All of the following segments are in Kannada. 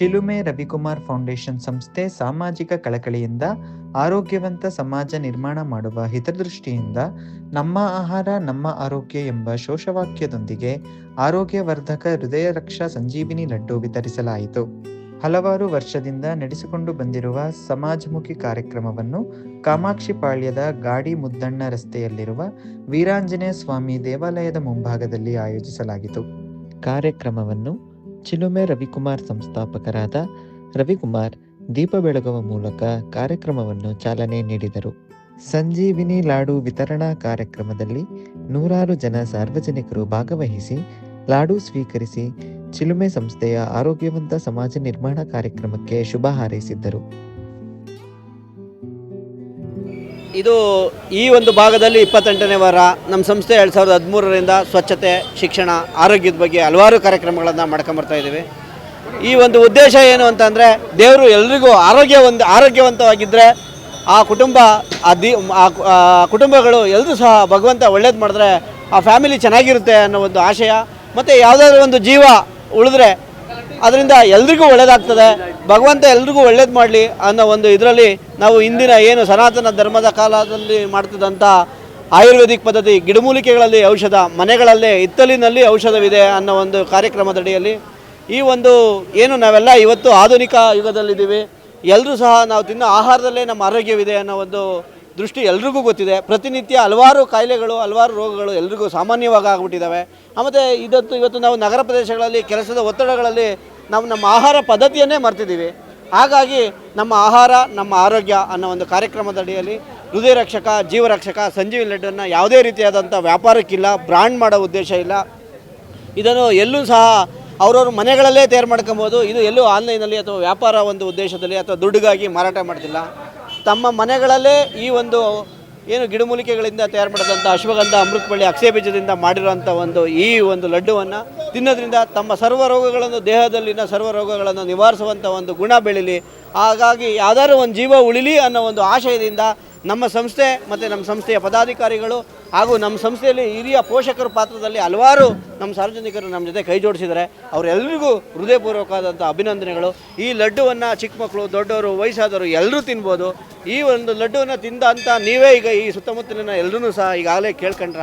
ಚಿಲುಮೆ ರವಿಕುಮಾರ್ ಫೌಂಡೇಶನ್ ಸಂಸ್ಥೆ ಸಾಮಾಜಿಕ ಕಳಕಳಿಯಿಂದ ಆರೋಗ್ಯವಂತ ಸಮಾಜ ನಿರ್ಮಾಣ ಮಾಡುವ ಹಿತದೃಷ್ಟಿಯಿಂದ ನಮ್ಮ ಆಹಾರ, ನಮ್ಮ ಆರೋಗ್ಯ ಎಂಬ ಘೋಷವಾಕ್ಯದೊಂದಿಗೆ ಆರೋಗ್ಯವರ್ಧಕ ಹೃದಯ ರಕ್ಷಾ ಸಂಜೀವಿನಿ ಲಡ್ಡು ವಿತರಿಸಲಾಯಿತು. ಹಲವಾರು ವರ್ಷದಿಂದ ನಡೆಸಿಕೊಂಡು ಬಂದಿರುವ ಸಮಾಜಮುಖಿ ಕಾರ್ಯಕ್ರಮವನ್ನು ಕಾಮಾಕ್ಷಿಪಾಳ್ಯದ ಗಾಡಿ ಮುದ್ದಣ್ಣ ರಸ್ತೆಯಲ್ಲಿರುವ ವೀರಾಂಜನೇಯ ಸ್ವಾಮಿ ದೇವಾಲಯದ ಮುಂಭಾಗದಲ್ಲಿ ಆಯೋಜಿಸಲಾಗಿತು ಕಾರ್ಯಕ್ರಮವನ್ನು ಚಿಲುಮೆ ರವಿಕುಮಾರ್ ಸಂಸ್ಥಾಪಕರಾದ ರವಿಕುಮಾರ್ ದೀಪ ಬೆಳಗುವ ಮೂಲಕ ಕಾರ್ಯಕ್ರಮವನ್ನು ಚಾಲನೆ ನೀಡಿದರು. ಸಂಜೀವಿನಿ ಲಾಡು ವಿತರಣಾ ಕಾರ್ಯಕ್ರಮದಲ್ಲಿ ನೂರಾರು ಜನ ಸಾರ್ವಜನಿಕರು ಭಾಗವಹಿಸಿ ಲಾಡು ಸ್ವೀಕರಿಸಿ ಚಿಲುಮೆ ಸಂಸ್ಥೆಯ ಆರೋಗ್ಯವಂತ ಸಮಾಜ ನಿರ್ಮಾಣ ಕಾರ್ಯಕ್ರಮಕ್ಕೆ ಶುಭ ಹಾರೈಸಿದ್ದರು. ಇದು ಈ ಒಂದು ಭಾಗದಲ್ಲಿ ಇಪ್ಪತ್ತೆಂಟನೇ ವಾರ. ನಮ್ಮ ಸಂಸ್ಥೆ ಎರಡು ಸಾವಿರದ ಹದಿಮೂರರಿಂದ ಸ್ವಚ್ಛತೆ, ಶಿಕ್ಷಣ, ಆರೋಗ್ಯದ ಬಗ್ಗೆ ಹಲವಾರು ಕಾರ್ಯಕ್ರಮಗಳನ್ನು ಮಾಡ್ಕೊಂಬರ್ತಾ ಇದ್ದೀವಿ. ಈ ಒಂದು ಉದ್ದೇಶ ಏನು ಅಂತಂದರೆ, ದೇವರು ಎಲ್ರಿಗೂ ಆರೋಗ್ಯ ಒಂದು ಆರೋಗ್ಯವಂತವಾಗಿದ್ದರೆ ಆ ಕುಟುಂಬ, ಆ ದಿ, ಆ ಕುಟುಂಬಗಳು ಎಲ್ಲರೂ ಸಹ ಭಗವಂತ ಒಳ್ಳೇದು ಮಾಡಿದ್ರೆ ಆ ಫ್ಯಾಮಿಲಿ ಚೆನ್ನಾಗಿರುತ್ತೆ ಅನ್ನೋ ಒಂದು ಆಶಯ. ಮತ್ತು ಯಾವುದಾದ್ರೂ ಒಂದು ಜೀವ ಉಳಿದ್ರೆ ಅದರಿಂದ ಎಲ್ರಿಗೂ ಒಳ್ಳೇದಾಗ್ತದೆ. ಭಗವಂತ ಎಲ್ರಿಗೂ ಒಳ್ಳೇದು ಮಾಡಲಿ ಅನ್ನೋ ಒಂದು ಇದರಲ್ಲಿ ನಾವು ಇಂದಿನ ಏನು ಸನಾತನ ಧರ್ಮದ ಕಾಲದಲ್ಲಿ ಮಾಡ್ತಿದ್ದಂಥ ಆಯುರ್ವೇದಿಕ್ ಪದ್ಧತಿ, ಗಿಡಮೂಲಿಕೆಗಳಲ್ಲಿ ಔಷಧ, ಮನೆಗಳಲ್ಲೇ ಹಿತ್ತಲಿನಲ್ಲಿ ಔಷಧವಿದೆ ಅನ್ನೋ ಒಂದು ಕಾರ್ಯಕ್ರಮದಡಿಯಲ್ಲಿ ಈ ಒಂದು ಏನು ನಾವೆಲ್ಲ ಇವತ್ತು ಆಧುನಿಕ ಯುಗದಲ್ಲಿದ್ದೀವಿ. ಎಲ್ಲರೂ ಸಹ ನಾವು ತಿನ್ನೋ ಆಹಾರದಲ್ಲೇ ನಮ್ಮ ಆರೋಗ್ಯವಿದೆ ಅನ್ನೋ ಒಂದು ದೃಷ್ಟಿ ಎಲ್ರಿಗೂ ಗೊತ್ತಿದೆ. ಪ್ರತಿನಿತ್ಯ ಹಲವಾರು ಕಾಯಿಲೆಗಳು, ಹಲವಾರು ರೋಗಗಳು ಎಲ್ರಿಗೂ ಸಾಮಾನ್ಯವಾಗಿ ಆಗ್ಬಿಟ್ಟಿದ್ದಾವೆ ಮತ್ತು ಇದತ್ತು ಇವತ್ತು ನಾವು ನಗರ ಪ್ರದೇಶಗಳಲ್ಲಿ, ಕೆಲಸದ ಒತ್ತಡಗಳಲ್ಲಿ ನಾವು ನಮ್ಮ ಆಹಾರ ಪದ್ಧತಿಯನ್ನೇ ಮರ್ತಿದ್ದೀವಿ. ಹಾಗಾಗಿ ನಮ್ಮ ಆಹಾರ, ನಮ್ಮ ಆರೋಗ್ಯ ಅನ್ನೋ ಒಂದು ಕಾರ್ಯಕ್ರಮದ ಅಡಿಯಲ್ಲಿ ಹೃದಯ ರಕ್ಷಕ ಜೀವರಕ್ಷಕ ಸಂಜೀವಿ ಲಡ್ಡನ್ನು ಯಾವುದೇ ರೀತಿಯಾದಂಥ ವ್ಯಾಪಾರಕ್ಕಿಲ್ಲ ಬ್ರ್ಯಾಂಡ್ ಮಾಡೋ ಉದ್ದೇಶ ಇಲ್ಲ. ಇದನ್ನು ಎಲ್ಲೂ ಸಹ ಅವ್ರವ್ರ ಮನೆಗಳಲ್ಲೇ ತಯಾರು ಮಾಡ್ಕೊಬೋದು. ಇದು ಎಲ್ಲೂ ಆನ್ಲೈನಲ್ಲಿ ಅಥವಾ ವ್ಯಾಪಾರ ಒಂದು ಉದ್ದೇಶದಲ್ಲಿ ಅಥವಾ ದುಡ್ಡುಗಾಗಿ ಮಾರಾಟ ಮಾಡ್ತಿಲ್ಲ. ತಮ್ಮ ಮನೆಗಳಲ್ಲೇ ಈ ಒಂದು ಏನು ಗಿಡಮೂಲಿಕೆಗಳಿಂದ ತಯಾರು ಮಾಡಿದಂಥ ಅಶ್ವಗಂಧ ಅಮೃತಬಳ್ಳಿ ಅಕ್ಷಯ ಬೀಜದಿಂದ ಮಾಡಿರುವಂಥ ಒಂದು ಈ ಒಂದು ಲಡ್ಡುವನ್ನು ತಿನ್ನೋದ್ರಿಂದ ತಮ್ಮ ಸರ್ವ ರೋಗಗಳನ್ನು, ದೇಹದಲ್ಲಿನ ಸರ್ವ ರೋಗಗಳನ್ನು ನಿವಾರಿಸುವಂಥ ಒಂದು ಗುಣ ಬೆಳೀಲಿ. ಹಾಗಾಗಿ ಯಾವ್ದಾದ್ರು ಒಂದು ಜೀವ ಉಳಿಲಿ ಅನ್ನೋ ಒಂದು ಆಶಯದಿಂದ ನಮ್ಮ ಸಂಸ್ಥೆ ಮತ್ತು ನಮ್ಮ ಸಂಸ್ಥೆಯ ಪದಾಧಿಕಾರಿಗಳು ಹಾಗೂ ನಮ್ಮ ಸಂಸ್ಥೆಯಲ್ಲಿ ಹಿರಿಯ ಪೋಷಕರ ಪಾತ್ರದಲ್ಲಿ ಹಲವಾರು ನಮ್ಮ ಸಾರ್ವಜನಿಕರು ನಮ್ಮ ಜೊತೆ ಕೈ ಜೋಡಿಸಿದರೆ ಅವರೆಲ್ಲರಿಗೂ ಹೃದಯಪೂರ್ವಕವಾದಂಥ ಅಭಿನಂದನೆಗಳು. ಈ ಲಡ್ಡುವನ್ನು ಚಿಕ್ಕ ಮಕ್ಕಳು, ದೊಡ್ಡವರು, ವಯಸ್ಸಾದವರು ಎಲ್ಲರೂ ತಿನ್ಬೋದು. ಈ ಒಂದು ಲಡ್ಡುವನ್ನು ತಿಂದ ಅಂತ ನೀವೇ ಈಗ ಈ ಸುತ್ತಮುತ್ತಲಿನ ಎಲ್ಲರೂ ಸಹ ಈಗಾಗಲೇ ಕೇಳ್ಕೊಂಡ್ರ?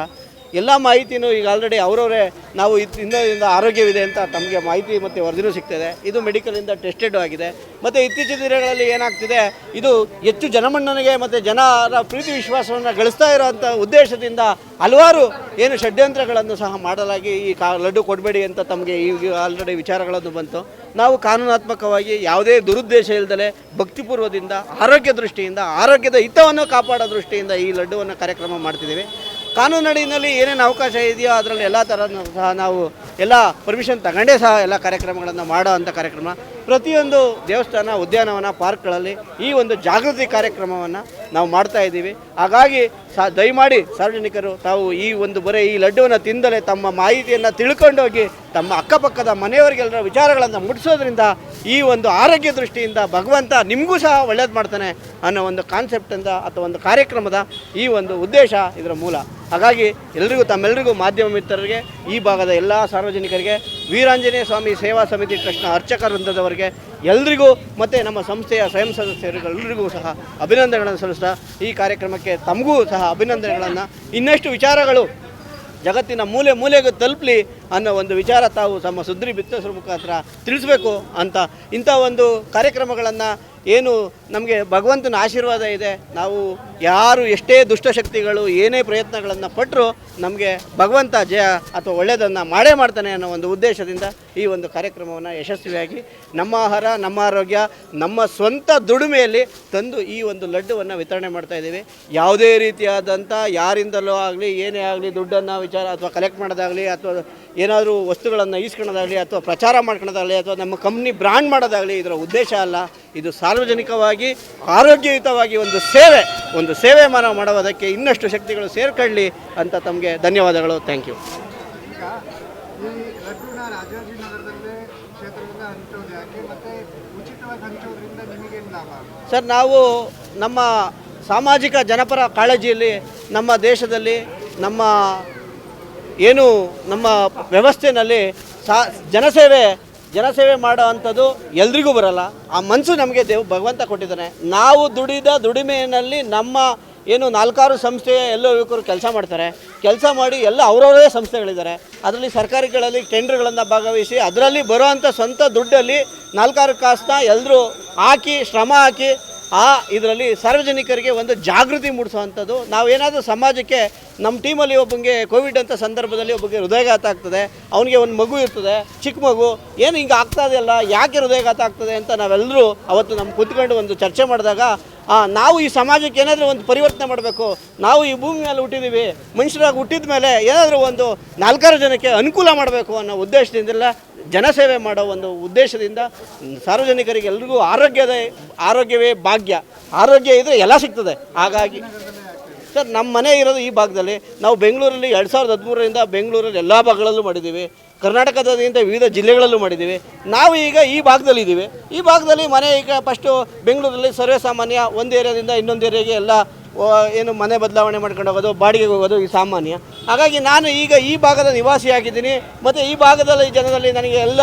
ಎಲ್ಲ ಮಾಹಿತಿನೂ ಈಗ ಆಲ್ರೆಡಿ ಅವರವರೇ ನಾವು ಇದರಿಂದ ಇಂದ ಆರೋಗ್ಯವಿದೆ ಅಂತ ತಮಗೆ ಮಾಹಿತಿ ಮತ್ತು ವರದಿನೂ ಸಿಗ್ತದೆ. ಇದು ಮೆಡಿಕಲಿಂದ ಟೆಸ್ಟೆಡ್ ಆಗಿದೆ. ಮತ್ತು ಇತ್ತೀಚಿನ ದಿನಗಳಲ್ಲಿ ಏನಾಗ್ತಿದೆ, ಇದು ಹೆಚ್ಚು ಜನಮನ್ನಣೆಗೆ ಮತ್ತು ಜನರ ಪ್ರೀತಿ ವಿಶ್ವಾಸವನ್ನು ಗಳಿಸ್ತಾ ಇರೋವಂಥ ಉದ್ದೇಶದಿಂದ ಹಲವಾರು ಏನು ಷಡ್ಯಂತ್ರಗಳನ್ನು ಸಹ ಮಾಡಲಾಗಿ ಈ ಕಾ ಲಡ್ಡು ಕೊಡಬೇಡಿ ಅಂತ ತಮಗೆ ಈಗ ಆಲ್ರೆಡಿ ವಿಚಾರಗಳನ್ನು ಬಂತು. ನಾವು ಕಾನೂನಾತ್ಮಕವಾಗಿ ಯಾವುದೇ ದುರುದ್ದೇಶ ಇಲ್ಲದಲೆ ಭಕ್ತಿಪೂರ್ವದಿಂದ, ಆರೋಗ್ಯ ದೃಷ್ಟಿಯಿಂದ, ಆರೋಗ್ಯದ ಹಿತವನ್ನು ಕಾಪಾಡೋ ದೃಷ್ಟಿಯಿಂದ ಈ ಲಡ್ಡುವನ್ನು ಕಾರ್ಯಕ್ರಮ ಮಾಡ್ತಿದ್ದೀವಿ. ಕಾನೂನಡಿನಲ್ಲಿ ಏನೇನು ಅವಕಾಶ ಇದೆಯೋ ಅದರಲ್ಲಿ ಎಲ್ಲ ಥರನೂ ಸಹ ನಾವು ಎಲ್ಲ ಪರ್ಮಿಷನ್ ತಗೊಂಡೇ ಸಹ ಎಲ್ಲ ಕಾರ್ಯಕ್ರಮಗಳನ್ನು ಮಾಡೋ ಅಂಥ ಕಾರ್ಯಕ್ರಮ. ಪ್ರತಿಯೊಂದು ದೇವಸ್ಥಾನ, ಉದ್ಯಾನವನ ಪಾರ್ಕ್ಗಳಲ್ಲಿ ಈ ಒಂದು ಜಾಗೃತಿ ಕಾರ್ಯಕ್ರಮವನ್ನು ನಾವು ಮಾಡ್ತಾ ಇದ್ದೀವಿ. ಹಾಗಾಗಿ ಸಾ ದಯಮಾಡಿ ಸಾರ್ವಜನಿಕರು, ತಾವು ಈ ಒಂದು ಬರೆ, ಈ ಲಡ್ಡುವನ್ನು ತಿಂದಲೇ ತಮ್ಮ ಮಾಹಿತಿಯನ್ನು ತಿಳ್ಕೊಂಡೋಗಿ, ತಮ್ಮ ಅಕ್ಕಪಕ್ಕದ ಮನೆಯವರಿಗೆಲ್ಲರ ವಿಚಾರಗಳನ್ನು ಮುಟ್ಟಿಸೋದ್ರಿಂದ ಈ ಒಂದು ಆರೋಗ್ಯ ದೃಷ್ಟಿಯಿಂದ ಭಗವಂತ ನಿಮಗೂ ಸಹ ಒಳ್ಳೇದು ಮಾಡ್ತಾನೆ ಅನ್ನೋ ಒಂದು ಕಾನ್ಸೆಪ್ಟಿಂದ ಅಥವಾ ಒಂದು ಕಾರ್ಯಕ್ರಮದ ಈ ಒಂದು ಉದ್ದೇಶ ಇದರ ಮೂಲ. ಹಾಗಾಗಿ ಎಲ್ರಿಗೂ ತಮ್ಮೆಲ್ಲರಿಗೂ ಮಾಧ್ಯಮ ಮಿತ್ರರಿಗೆ, ಈ ಭಾಗದ ಎಲ್ಲ ಸಾರ್ವಜನಿಕರಿಗೆ ವೀರಾಂಜನೇಯ ಸ್ವಾಮಿ ಸೇವಾ ಸಮಿತಿ ಟ್ರಸ್ಟ್ನ ಅರ್ಚಕ ವೃಂದದವರಿಗೆ ಎಲ್ರಿಗೂ ಮತ್ತು ನಮ್ಮ ಸಂಸ್ಥೆಯ ಸ್ವಯಂ ಸದಸ್ಯರುಗಳೆಲ್ಲರಿಗೂ ಸಹ ಅಭಿನಂದನೆಗಳನ್ನು ಸಲ್ಲಿಸ್ತಾ ಈ ಕಾರ್ಯಕ್ರಮಕ್ಕೆ ತಮಗೂ ಸಹ ಅಭಿನಂದನೆಗಳನ್ನು. ಇನ್ನಷ್ಟು ವಿಚಾರಗಳು ಜಗತ್ತಿನ ಮೂಲೆ ಮೂಲೆಗೂ ತಲುಪಲಿ ಅನ್ನೋ ಒಂದು ವಿಚಾರ ತಾವು ತಮ್ಮ ಸುದ್ದಿ ಬಿತ್ತಸರ ಮುಖಾಂತರ ತಿಳಿಸ್ಬೇಕು ಅಂತ ಇಂಥ ಒಂದು ಕಾರ್ಯಕ್ರಮಗಳನ್ನು ಏನು ನಮಗೆ ಭಗವಂತನ ಆಶೀರ್ವಾದ ಇದೆ. ನಾವು ಯಾರು ಎಷ್ಟೇ ದುಷ್ಟಶಕ್ತಿಗಳು ಏನೇ ಪ್ರಯತ್ನಗಳನ್ನು ಪಟ್ಟರು ನಮಗೆ ಭಗವಂತ ಜಯ ಅಥವಾ ಒಳ್ಳೆಯದನ್ನು ಮಾಡೇ ಮಾಡ್ತಾನೆ ಅನ್ನೋ ಒಂದು ಉದ್ದೇಶದಿಂದ ಈ ಒಂದು ಕಾರ್ಯಕ್ರಮವನ್ನು ಯಶಸ್ವಿಯಾಗಿ ನಮ್ಮ ಆಹಾರ, ನಮ್ಮ ಆರೋಗ್ಯ, ನಮ್ಮ ಸ್ವಂತ ದುಡಿಮೆಯಲ್ಲಿ ತಂದು ಈ ಒಂದು ಲಡ್ಡುವನ್ನು ವಿತರಣೆ ಮಾಡ್ತಾ ಇದ್ದೀವಿ. ಯಾವುದೇ ರೀತಿಯಾದಂಥ ಯಾರಿಂದಲೂ ಆಗಲಿ, ಏನೇ ಆಗಲಿ, ದುಡ್ಡನ್ನು ವಿಚಾರ ಅಥವಾ ಕಲೆಕ್ಟ್ ಮಾಡೋದಾಗಲಿ, ಅಥವಾ ಏನಾದರೂ ವಸ್ತುಗಳನ್ನು ಈಸ್ಕೊಳ್ಳೋದಾಗಲಿ, ಅಥವಾ ಪ್ರಚಾರ ಮಾಡ್ಕೊಳ್ಳೋದಾಗಲಿ, ಅಥವಾ ನಮ್ಮ ಕಂಪ್ನಿ ಬ್ರ್ಯಾಂಡ್ ಮಾಡೋದಾಗಲಿ ಇದರ ಉದ್ದೇಶ ಅಲ್ಲ. ಇದು ಸಾರ್ವಜನಿಕವಾಗಿ ಆರೋಗ್ಯಯುತವಾಗಿ ಒಂದು ಸೇವೆ ಒಂದು ಸೇವೆ ಮಾನವ ಮಾಡುವುದಕ್ಕೆ ಇನ್ನಷ್ಟು ಶಕ್ತಿಗಳು ಸೇರ್ಕೊಳ್ಳಿ ಅಂತ ತಮಗೆ ಧನ್ಯವಾದಗಳು. ಥ್ಯಾಂಕ್ ಯು ಸರ್ ನಾವು ನಮ್ಮ ಸಾಮಾಜಿಕ ಜನಪರ ಕಾಳಜಿಯಲ್ಲಿ ನಮ್ಮ ದೇಶದಲ್ಲಿ ನಮ್ಮ ಏನು ನಮ್ಮ ವ್ಯವಸ್ಥೆಯಲ್ಲಿ ಸಾ ಜನಸೇವೆ ಜನಸೇವೆ ಮಾಡೋ ಅಂಥದ್ದು ಎಲ್ರಿಗೂ ಬರಲ್ಲ. ಆ ಮನಸ್ಸು ನಮಗೆ ದೇವ್ ಭಗವಂತ ಕೊಟ್ಟಿದ್ದಾನೆ. ನಾವು ದುಡಿದ ದುಡಿಮೆಯಲ್ಲಿ ನಮ್ಮ ಏನು ನಾಲ್ಕಾರು ಸಂಸ್ಥೆಯ ಎಲ್ಲ ಯುವಕರು ಕೆಲಸ ಮಾಡ್ತಾರೆ. ಕೆಲಸ ಮಾಡಿ ಎಲ್ಲ ಅವರವರೇ ಸಂಸ್ಥೆಗಳಿದ್ದಾರೆ. ಅದರಲ್ಲಿ ಸರ್ಕಾರಿಗಳಲ್ಲಿ ಟೆಂಡರ್ಗಳನ್ನು ಭಾಗವಹಿಸಿ ಅದರಲ್ಲಿ ಬರುವಂಥ ಸ್ವಂತ ದುಡ್ಡಲ್ಲಿ ನಾಲ್ಕಾರು ಕಾಸನ್ನ ಎಲ್ಲರೂ ಹಾಕಿ ಶ್ರಮ ಹಾಕಿ ಆ ಇದರಲ್ಲಿ ಸಾರ್ವಜನಿಕರಿಗೆ ಒಂದು ಜಾಗೃತಿ ಮೂಡಿಸುವಂಥದ್ದು. ನಾವೇನಾದರೂ ಸಮಾಜಕ್ಕೆ ನಮ್ಮ ಟೀಮಲ್ಲಿ ಒಬ್ಬನಿಗೆ ಕೋವಿಡ್ ಅಂತ ಸಂದರ್ಭದಲ್ಲಿ ಒಬ್ಬಗೆ ಹೃದಯಘಾತ ಆಗ್ತದೆ, ಅವನಿಗೆ ಒಂದು ಮಗು ಇರ್ತದೆ, ಚಿಕ್ಕ ಮಗು, ಏನು ಹಿಂಗೆ ಆಗ್ತಾ ಇದೆಯಲ್ಲ ಯಾಕೆ ಹೃದಯಘಾತ ಆಗ್ತದೆ ಅಂತ ನಾವೆಲ್ಲರೂ ಅವತ್ತು ನಮ್ಮ ಕೂತ್ಕೊಂಡು ಒಂದು ಚರ್ಚೆ ಮಾಡಿದಾಗ ನಾವು ಈ ಸಮಾಜಕ್ಕೆ ಏನಾದರೂ ಒಂದು ಪರಿವರ್ತನೆ ಮಾಡಬೇಕು. ನಾವು ಈ ಭೂಮಿ ಮೇಲೆ ಹುಟ್ಟಿದ್ದೀವಿ ಮನುಷ್ಯರಾಗಿ ಹುಟ್ಟಿದ ಮೇಲೆ ಏನಾದರೂ ಒಂದು ನಾಲ್ಕಾರು ಜನಕ್ಕೆ ಅನುಕೂಲ ಮಾಡಬೇಕು ಅನ್ನೋ ಉದ್ದೇಶದಿಂದೆಲ್ಲ ಜನಸೇವೆ ಮಾಡೋ ಒಂದು ಉದ್ದೇಶದಿಂದ ಸಾರ್ವಜನಿಕರಿಗೆ ಎಲ್ರಿಗೂ ಆರೋಗ್ಯದ, ಆರೋಗ್ಯವೇ ಭಾಗ್ಯ. ಆರೋಗ್ಯ ಇದ್ದರೆ ಎಲ್ಲ ಸಿಗ್ತದೆ. ಹಾಗಾಗಿ ಸರ್, ನಮ್ಮ ಮನೆ ಇರೋದು ಈ ಭಾಗದಲ್ಲಿ. ನಾವು ಬೆಂಗಳೂರಲ್ಲಿ ಎರಡು ಸಾವಿರದ ಹದಿಮೂರರಿಂದ ಬೆಂಗಳೂರಲ್ಲಿ ಎಲ್ಲ ಭಾಗಗಳಲ್ಲೂ ಮಾಡಿದ್ದೀವಿ. ಕರ್ನಾಟಕದಿಂದ ವಿವಿಧ ಜಿಲ್ಲೆಗಳಲ್ಲೂ ಮಾಡಿದ್ದೀವಿ. ನಾವು ಈಗ ಈ ಭಾಗದಲ್ಲಿ ಇದ್ದೀವಿ ಈ ಭಾಗದಲ್ಲಿ ಮನೆ ಈಗ ಫಸ್ಟು ಬೆಂಗಳೂರಲ್ಲಿ ಸರ್ವೇ ಸಾಮಾನ್ಯ ಒಂದು ಏರಿಯಾದಿಂದ ಇನ್ನೊಂದು ಏರಿಯಾಗೆ ಎಲ್ಲ ಏನು ಮನೆ ಬದಲಾವಣೆ ಮಾಡ್ಕೊಂಡು ಹೋಗೋದು, ಬಾಡಿಗೆಗೆ ಹೋಗೋದು ಈ ಸಾಮಾನ್ಯ. ಹಾಗಾಗಿ ನಾನು ಈಗ ಈ ಭಾಗದ ನಿವಾಸಿಯಾಗಿದ್ದೀನಿ. ಮತ್ತು ಈ ಭಾಗದಲ್ಲಿ ಜನರಲ್ಲಿ ನನಗೆ ಎಲ್ಲ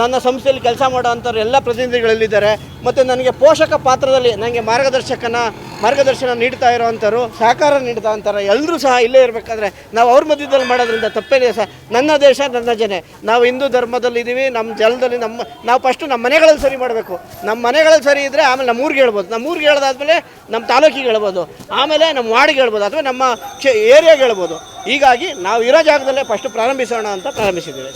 ನನ್ನ ಸಂಸ್ಥೆಯಲ್ಲಿ ಕೆಲಸ ಮಾಡೋ ಅಂಥವ್ರು ಎಲ್ಲ ಪ್ರತಿನಿಧಿಗಳಲ್ಲಿದ್ದಾರೆ. ಮತ್ತು ನನಗೆ ಪೋಷಕ ಪಾತ್ರದಲ್ಲಿ ನನಗೆ ಮಾರ್ಗದರ್ಶಕನ, ಮಾರ್ಗದರ್ಶನ ನೀಡ್ತಾ ಇರೋವಂಥವ್ರು ಸಹಕಾರ ನೀಡ್ತಾ ಅಂತಾರೆ ಎಲ್ಲರೂ ಸಹ ಇಲ್ಲೇ ಇರಬೇಕಾದ್ರೆ ನಾವು ಅವ್ರ ಮಧ್ಯದಲ್ಲಿ ಮಾಡೋದ್ರಿಂದ ತಪ್ಪೇನಿದೆ ಸರ್. ನನ್ನ ದೇಶ, ನನ್ನ ಜನ. ನಾವು ಹಿಂದೂ ಧರ್ಮದಲ್ಲಿದ್ದೀವಿ ನಮ್ಮ ಜಲದಲ್ಲಿ ನಮ್ಮ, ನಾವು ಫಸ್ಟು ನಮ್ಮ ಮನೆಗಳಲ್ಲಿ ಸರಿ ಮಾಡಬೇಕು. ನಮ್ಮ ಮನೆಗಳಲ್ಲಿ ಸರಿ ಇದ್ದರೆ ಆಮೇಲೆ ನಮ್ಮ ಊರಿಗೆ ಹೇಳ್ಬೋದು. ನಮ್ಮ ಊರಿಗೆ ಹೇಳ್ದಾದ್ಮೇಲೆ ನಮ್ಮ ತಾಲೂಕಿಗೆ ಹೇಳ್ಬೋದು. ಆಮೇಲೆ ನಮ್ಮ ವಾರ್ಡ್ಗೆ ಹೇಳ್ಬೋದು ಅಥವಾ ನಮ್ಮ ಏರಿಯಾಗೆ ಹೇಳ್ಬೋದು. ಹೀಗಾಗಿ ನಾವು ಇರೋ ಜಾಗದಲ್ಲೇ ಫಸ್ಟ್ ಪ್ರಾರಂಭಿಸೋಣ ಅಂತ ಪ್ರಾರಂಭಿಸಿದ್ದೀವಿ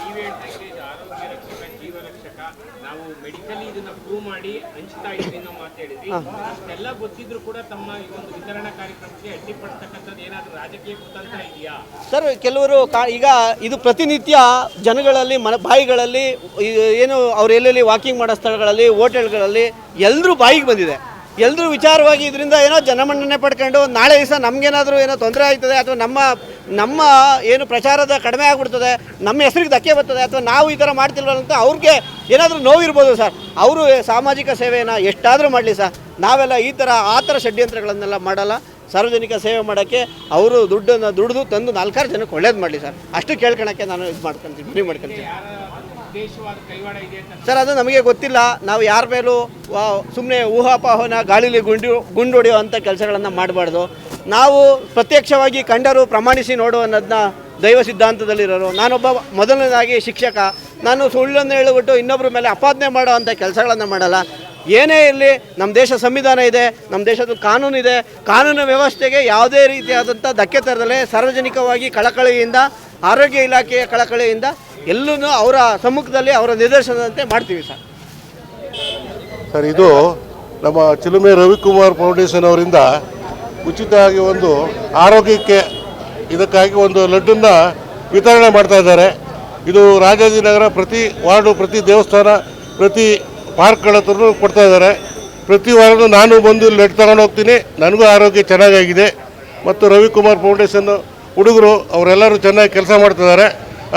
ನೀವ್ ಹೇಳ್ತಾ ಇದ್ದೀರಿ ಇದು ಆರೋಗ್ಯ ರಕ್ಷಕ ಜೀವ ರಕ್ಷಕ ನಾವು ಮೆಡಿಕಲಿ ಇದನ್ನ ಪ್ರೂವ್ ಮಾಡಿ ಹಂಚ್ತಾ ಇದೀವಿ ಅನ್ನೋ ಹೇಳಿದ್ರಿ ಗೊತ್ತಿದ್ರು ಕೂಡ ತಮ್ಮ ಈ ಒಂದು ವಿತರಣಾ ಕಾರ್ಯಕ್ರಮಕ್ಕೆ ಅಡ್ಡಿಪಡ್ತಕ್ಕಂಥದ್ದು ಏನಾದರೂ ರಾಜಕೀಯ ಕುತಂತ್ರ ಇದೆಯಾ? ಸರ್ ಕೆಲವರು ಕಾ ಈಗ ಇದು ಪ್ರತಿನಿತ್ಯ ಜನಗಳಲ್ಲಿ ಮನ ಬಾಯಿಗಳಲ್ಲಿ ಏನು ಅವ್ರು ಎಲ್ಲೆಲ್ಲಿ ವಾಕಿಂಗ್ ಮಾಡೋ ಸ್ಥಳಗಳಲ್ಲಿ ಹೋಟೆಲ್ಗಳಲ್ಲಿ ಎಲ್ಲರೂ ಬಾಯಿಗೆ ಬಂದಿದೆ. ಎಲ್ಲರೂ ವಿಚಾರವಾಗಿ ಇದರಿಂದ ಏನೋ ಜನಮನ್ನಣೆ ಪಡ್ಕೊಂಡು ನಾಳೆ ದಿವಸ ನಮಗೇನಾದರೂ ಏನೋ ತೊಂದರೆ ಆಗ್ತದೆ ಅಥವಾ ನಮ್ಮ ನಮ್ಮ ಏನು ಪ್ರಚಾರದ ಕಡಿಮೆ ಆಗ್ಬಿಡ್ತದೆ, ನಮ್ಮ ಹೆಸರಿಗೆ ಧಕ್ಕೆ ಬರ್ತದೆ ಅಥವಾ ನಾವು ಈ ಥರ ಮಾಡ್ತಿಲ್ವಲ್ಲ ಅಂತ ಅವ್ರಿಗೆ ಏನಾದರೂ ನೋವಿರ್ಬೋದು ಸರ್. ಅವರು ಸಾಮಾಜಿಕ ಸೇವೆಯನ್ನು ಎಷ್ಟಾದರೂ ಮಾಡಲಿ ಸರ್. ನಾವೆಲ್ಲ ಈ ಥರ, ಆ ಥರ ಷಡ್ಯಂತ್ರಗಳನ್ನೆಲ್ಲ ಮಾಡಲ್ಲ. ಸಾರ್ವಜನಿಕ ಸೇವೆ ಮಾಡೋಕ್ಕೆ ಅವರು ದುಡ್ಡನ್ನು ದುಡಿದು ತಂದು ನಾಲ್ಕಾರು ಜನಕ್ಕೆ ಒಳ್ಳೇದು ಮಾಡಲಿ ಸರ್. ಅಷ್ಟು ಕೇಳ್ಕೊಳಕ್ಕೆ ನಾನು ಇದು ಮಾಡ್ಕೊತೀನಿ, ಮನವಿ ಮಾಡ್ಕೊತೀನಿ. ಸರ್, ಅದು ನಮಗೆ ಗೊತ್ತಿಲ್ಲ. ನಾವು ಯಾರ ಮೇಲೂ ಸುಮ್ಮನೆ ಊಹಾಪಾಹನ, ಗಾಳಿಲಿ ಗುಂಡು ಗುಂಡು ಹೊಡೆಯುವಂಥ ಕೆಲಸಗಳನ್ನು ಮಾಡಬಾರ್ದು. ನಾವು ಪ್ರತ್ಯಕ್ಷವಾಗಿ ಕಂಡರು ಪ್ರಮಾಣಿಸಿ ನೋಡು ಅನ್ನೋದನ್ನ ದೈವ ಸಿದ್ಧಾಂತದಲ್ಲಿರೋರು. ನಾನೊಬ್ಬ ಮೊದಲನೇದಾಗಿ ಶಿಕ್ಷಕ. ನಾನು ಸುಳ್ಳನ್ನು ಹೇಳಿಬಿಟ್ಟು ಇನ್ನೊಬ್ಬರ ಮೇಲೆ ಅಪಾದನೆ ಮಾಡೋ ಅಂಥ ಕೆಲಸಗಳನ್ನು ಮಾಡಲ್ಲ. ಏನೇ ಇರಲಿ ನಮ್ಮ ದೇಶ ಸಂವಿಧಾನ ಇದೆ ನಮ್ಮ ದೇಶದ ಕಾನೂನು ಇದೆ. ಕಾನೂನು ವ್ಯವಸ್ಥೆಗೆ ಯಾವುದೇ ರೀತಿಯಾದಂಥ ಧಕ್ಕೆ ತರದಲ್ಲೇ ಸಾರ್ವಜನಿಕವಾಗಿ ಕಳಕಳಿಯಿಂದ ಆರೋಗ್ಯ ಇಲಾಖೆಯ ಕಳಕಳಿಯಿಂದ ಎಲ್ಲೂ ಅವರ ಸಮ್ಮುಖದಲ್ಲಿ ಅವರ ನಿರ್ದೇಶನದಂತೆ ಮಾಡ್ತೀವಿ ಸರ್. ಸರ್, ಇದು ನಮ್ಮ ಚಿಲುಮೆ ರವಿಕುಮಾರ್ ಫೌಂಡೇಶನ್ ಅವರಿಂದ ಉಚಿತವಾಗಿ ಒಂದು ಆರೋಗ್ಯಕ್ಕೆ ಇದಕ್ಕಾಗಿ ಒಂದು ಲಡ್ಡನ್ನ ವಿತರಣೆ ಮಾಡ್ತಾ ಇದ್ದಾರೆ. ಇದು ರಾಜಾಜಿನಗರ ಪ್ರತಿ ವಾರ್ಡು, ಪ್ರತಿ ದೇವಸ್ಥಾನ, ಪ್ರತಿ ಪಾರ್ಕ್ಗಳ ಹತ್ರ ಕೊಡ್ತಾ ಇದ್ದಾರೆ. ಪ್ರತಿ ವಾರನೂ ನಾನು ಬಂದು ಲಡ್ಡು ತಗೊಂಡು ಹೋಗ್ತೀನಿ. ನನಗೂ ಆರೋಗ್ಯ ಚೆನ್ನಾಗಾಗಿದೆ. ಮತ್ತು ರವಿಕುಮಾರ್ ಫೌಂಡೇಶನ್ ಹುಡುಗರು ಅವರೆಲ್ಲರೂ ಚೆನ್ನಾಗಿ ಕೆಲಸ ಮಾಡ್ತಿದ್ದಾರೆ.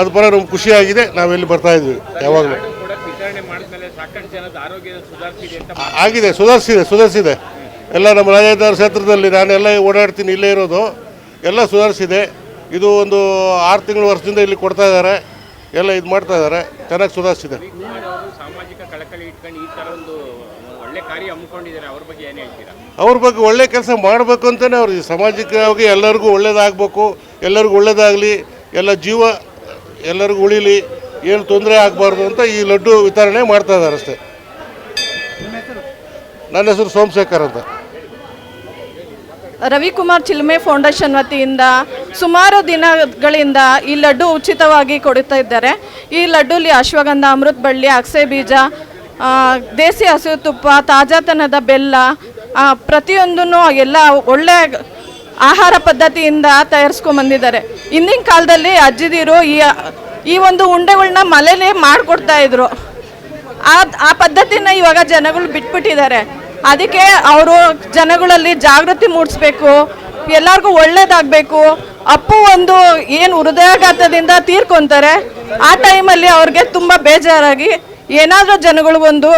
ಅದು ಪರ ನಮ್ಗೆ ಖುಷಿಯಾಗಿದೆ. ನಾವೆಲ್ಲಿ ಬರ್ತಾ ಇದ್ವಿ ಯಾವಾಗಲೂ. ಆಗಿದೆ ಸುಧಾರಿಸಿದೆ ಸುಧಾರಿಸಿದೆ. ಎಲ್ಲ ನಮ್ಮ ರಾಜಧಾನಿ ಕ್ಷೇತ್ರದಲ್ಲಿ ನಾನೆಲ್ಲ ಓಡಾಡ್ತೀನಿ ಇಲ್ಲೇ ಇರೋದು. ಎಲ್ಲ ಸುಧಾರಿಸಿದೆ. ಇದು ಒಂದು ಆರು ತಿಂಗಳ ವರ್ಷದಿಂದ ಇಲ್ಲಿ ಕೊಡ್ತಾ ಇದ್ದಾರೆ. ಎಲ್ಲ ಇದು ಮಾಡ್ತಾ ಇದ್ದಾರೆ. ಚೆನ್ನಾಗಿ ಸುಧಾರಿಸಿದೆ. ಒಳ್ಳೆ ಕಾರ್ಯ ಹಮ್ಮಿಕೊಂಡಿದ್ದಾರೆ ಅವ್ರ ಬಗ್ಗೆ ಏನು ಹೇಳ್ತೀರಾ? ಅವ್ರ ಬಗ್ಗೆ ಒಳ್ಳೆ ಕೆಲಸ ಮಾಡಬೇಕು ಅಂತಾನೆ ಅವ್ರಿಗೆ ಸಾಮಾಜಿಕವಾಗಿ ಎಲ್ಲರಿಗೂ ಒಳ್ಳೇದಾಗಬೇಕು ಎಲ್ಲರಿಗೂ ಒಳ್ಳೇದಾಗಲಿ ಎಲ್ಲ ಜೀವ ಎಲ್ಲರಿಗೂ ಉಳಿಲಿ ಏನು ತೊಂದರೆ ಆಗಬಾರ್ದು ಅಂತ ಈ ಲಡ್ಡು ವಿತರಣೆ ಮಾಡ್ತಾ ಇದ್ದಾರೆ ಅಷ್ಟೇ. ನನ್ನ ಹೆಸರು ಸೋಮಶೇಖರ್ ಅಂತ. ರವಿಕುಮಾರ್ ಚಿಲ್ಮೆ ಫೌಂಡೇಶನ್ ವತಿಯಿಂದ ಸುಮಾರು ದಿನಗಳಿಂದ ಈ ಲಡ್ಡು ಉಚಿತವಾಗಿ ಕೊಡುತ್ತಾ ಇದ್ದಾರೆ. ಈ ಲಡ್ಡುಲಿ ಅಶ್ವಗಂಧ ಅಮೃತ ಬಳ್ಳಿ ಅಗಸೆ ಬೀಜ ದೇಸಿ ಹಸು ತುಪ್ಪ, ತಾಜಾತನದ ಬೆಲ್ಲ ಪ್ರತಿಯೊಂದೂ ಎಲ್ಲ ಒಳ್ಳೆ ಆಹಾರ ಪದ್ಧತಿಯಿಂದ ತಯಾರಿಸ್ಕೊಂಬಂದಿದ್ದಾರೆ ಹಿಂದಿನ ಕಾಲದಲ್ಲಿ ಅಜ್ಜಿದಿರು ಈ ಈ ಒಂದು ಉಂಡೆಗಳನ್ನ ಮನೇಲಿ ಮಾಡಿಕೊಡ್ತಾ ಇದ್ರು. ಆ ಆ ಪದ್ಧತಿನ ಇವಾಗ ಜನಗಳು ಬಿಟ್ಬಿಟ್ಟಿದ್ದಾರೆ. ಅದಕ್ಕೆ ಅವರು ಜನಗಳಲ್ಲಿ ಜಾಗೃತಿ ಮೂಡಿಸ್ಬೇಕು, ಎಲ್ಲರಿಗೂ ಒಳ್ಳೇದಾಗಬೇಕು, ಅಪ್ಪು ಒಂದು ಏನು ಹೃದಯಾಘಾತದಿಂದ ತೀರ್ಕೊತಾರೆ, ಆ ಟೈಮಲ್ಲಿ ಅವ್ರಿಗೆ ತುಂಬ ಬೇಜಾರಾಗಿ ಏನಾದರೂ ಜನಗಳು ಒಂದು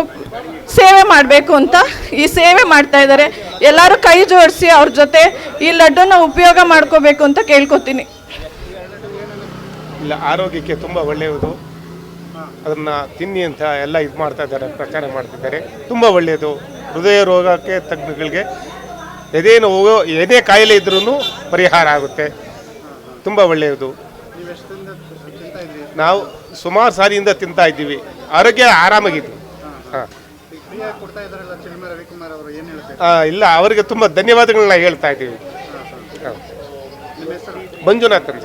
ಸೇವೆ ಮಾಡಬೇಕು ಅಂತ ಈ ಸೇವೆ ಮಾಡ್ತಾ ಇದ್ದಾರೆ. ಎಲ್ಲರೂ ಕೈ ಜೋಡಿಸಿ ಅವ್ರ ಜೊತೆ ಈ ಲಡ್ಡನ್ನ ಉಪಯೋಗ ಮಾಡ್ಕೋಬೇಕು ಅಂತ ಕೇಳ್ಕೊತೀನಿ. ಇಲ್ಲ, ಆರೋಗ್ಯಕ್ಕೆ ತುಂಬ ಒಳ್ಳೆಯದು. ಅದನ್ನು ತಿನ್ನಿ ಅಂತ ಎಲ್ಲ ಇದು ಮಾಡ್ತಾ ಇದ್ದಾರೆ, ಪ್ರಚಾರ ಮಾಡ್ತಿದ್ದಾರೆ ತುಂಬ ಒಳ್ಳೆಯದು. ಹೃದಯ ರೋಗಕ್ಕೆ ತಜ್ಞಗಳಿಗೆ ಎದೇನು ಹೋಗೋ ಏನೇ ಕಾಯಿಲೆ ಇದ್ರೂ ಪರಿಹಾರ ಆಗುತ್ತೆ. ತುಂಬ ಒಳ್ಳೆಯದು. ನಾವು ಸುಮಾರು ಸಾರಿಯಿಂದ ತಿಂತಾ ಇದ್ದೀವಿ. ಆರೋಗ್ಯ ಆರಾಮಾಗಿತ್ತು. ಹಾಂ. ಇಲ್ಲ ಅವರಿಗೆ ತುಂಬ ಧನ್ಯವಾದಗಳನ್ನ ಹೇಳ್ತಾ ಇದ್ದೀವಿ ಹಾಂ. ನಿಮ್ಮ ಹೆಸರು? ಮಂಜುನಾಥ್ ಅಂತ.